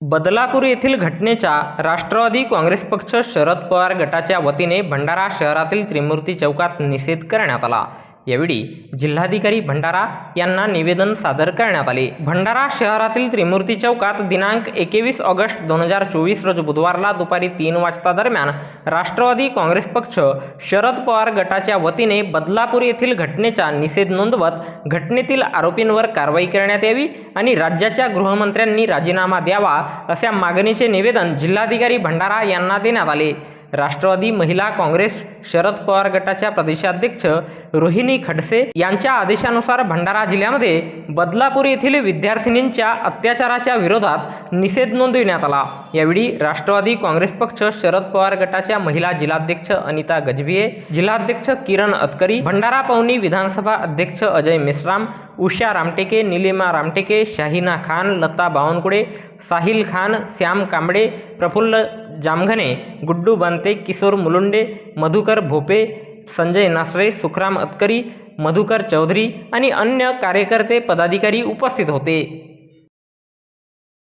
बदलापूर येथील घटनेच्या राष्ट्रवादी काँग्रेस पक्ष शरद पवार गटाच्या वतीने भंडारा शहरातील त्रिमूर्ती चौकात निषेध करण्यात आला. यावेळी जिल्हाधिकारी भंडारा यांना निवेदन सादर करण्यात आले. भंडारा शहरातील त्रिमूर्ती चौकात दिनांक एकवीस ऑगस्ट दोन हजार चोवीस रोज बुधवारला दुपारी तीन वाजता दरम्यान राष्ट्रवादी काँग्रेस पक्ष शरद पवार गटाच्या वतीने बदलापूर येथील घटनेचा निषेध नोंदवत घटनेतील आरोपींवर कारवाई करण्यात यावी आणि राज्याच्या गृहमंत्र्यांनी राजीनामा द्यावा अशा मागणीचे निवेदन जिल्हाधिकारी भंडारा यांना देण्यात आले. राष्ट्रवादी महिला काँग्रेस शरद पवार गटाच्या प्रदेशाध्यक्ष रोहिणी खडसे यांच्या आदेशानुसार भंडारा जिल्ह्यामध्ये बदलापूर येथील विद्यार्थिनींच्या अत्याचाराच्या विरोधात निषेध नोंदविण्यात आला. यावेळी राष्ट्रवादी काँग्रेस पक्ष शरद पवार गटाच्या महिला जिल्हाध्यक्ष अनिता गजभिये जिल्हाध्यक्ष किरण अतकरी भंडारा पवनी विधानसभा अध्यक्ष अजय मेश्राम उषा रामटेके निलिमा रामटेके शाहिना खान लता बावनकुळे साहिल खान श्याम कांबळे प्रफुल्ल जामघने गुड्डू बांते किशोर मुलुंडे मधुकर भोपे संजय नासरे सुखराम अतकरी मधुकर चौधरी आणि अन्य कार्यकर्ते पदाधिकारी उपस्थित होते.